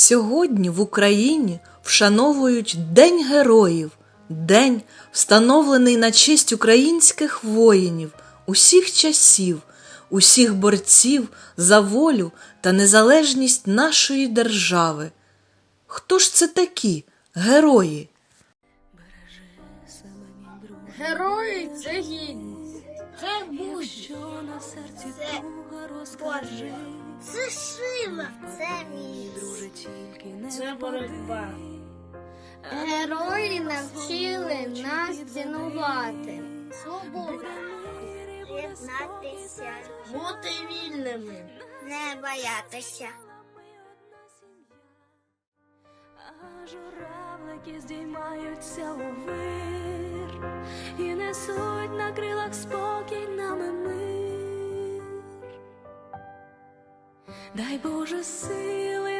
Сьогодні в Україні вшановують День героїв, день, встановлений на честь українських воїнів усіх часів, усіх борців за волю та незалежність нашої держави. Хто ж це такі герої? Герої це гідність. На серці Це туга розкажи, Це шила. Це міць. Це боротьба. Герої навчили нас цінувати. Свобода. Єднатися, Бути вільними. не боятися. А журавлики здіймаються у вир і несуть на крилах спокій нам і мир. Дай Боже сили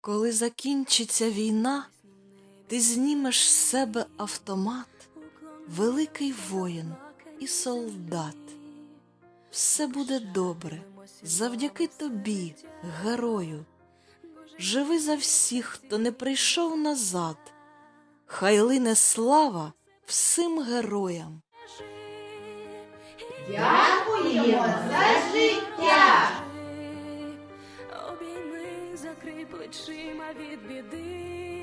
Коли закінчиться війна, ти знімеш з себе автомат, великий воїн і солдат. Все буде добре завдяки тобі, герою. Живи за всіх, хто не прийшов назад. Хай лине слава всім героям. Дякуємо за життя. Обійми, плечима від біди.